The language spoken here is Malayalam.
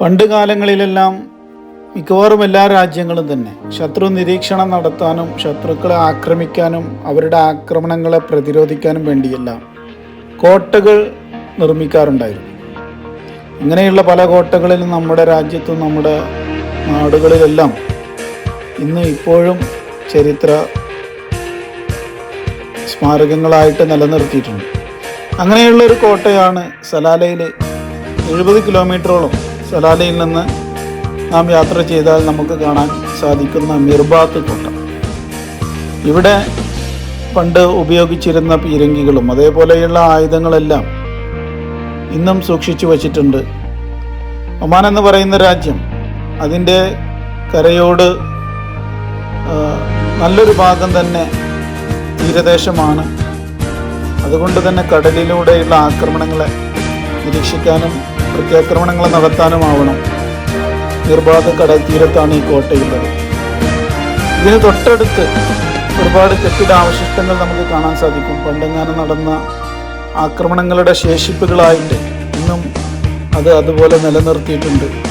പണ്ട് കാലങ്ങളിലെല്ലാം മിക്കവാറും എല്ലാ രാജ്യങ്ങളും തന്നെ ശത്രു നിരീക്ഷണം നടത്താനും ശത്രുക്കളെ ആക്രമിക്കാനും അവരുടെ ആക്രമണങ്ങളെ പ്രതിരോധിക്കാനും വേണ്ടിയെല്ലാം കോട്ടകൾ നിർമ്മിക്കാറുണ്ടായിരുന്നു. ഇങ്ങനെയുള്ള പല കോട്ടകളിലും നമ്മുടെ രാജ്യത്തും നമ്മുടെ നാടുകളിലെല്ലാം ഇന്ന് ഇപ്പോഴും ചരിത്ര സ്മാരകങ്ങളായിട്ട് നിലനിർത്തിയിട്ടുണ്ട്. അങ്ങനെയുള്ള ഒരു കോട്ടയാണ് സലാലയിൽ എഴുപത് കിലോമീറ്ററോളം സലാലയിൽ നിന്ന് നാം യാത്ര ചെയ്താൽ നമുക്ക് കാണാൻ സാധിക്കുന്ന മിർബാത്ത് കോട്ട. ഇവിടെ പണ്ട് ഉപയോഗിച്ചിരുന്ന പീരങ്കികളും അതേപോലെയുള്ള ആയുധങ്ങളെല്ലാം ഇന്നും സൂക്ഷിച്ചു വച്ചിട്ടുണ്ട്. ഒമാൻ എന്ന് പറയുന്ന രാജ്യം അതിന്റെ കരയോട് നല്ലൊരു ഭാഗം തന്നെ തീരദേശമാണ്. അതുകൊണ്ട് തന്നെ കടലിലൂടെയുള്ള ആക്രമണങ്ങളെ നിരീക്ഷിക്കാനും പ്രത്യാക്രമണങ്ങൾ നടത്താനുമാവണം. നിർബാധ കടൽ തീരത്താണ് ഈ കോട്ടയുള്ളത്. ഇതിന് തൊട്ടടുത്ത് ഒരുപാട് കെട്ടിടാവശിഷ്ടങ്ങൾ നമുക്ക് കാണാൻ സാധിക്കും. പണ്ടെങ്ങാനും നടന്ന ആക്രമണങ്ങളുടെ ശേഷിപ്പുകളായിട്ട് ഇന്നും അത് അതുപോലെ നിലനിർത്തിയിട്ടുണ്ട്.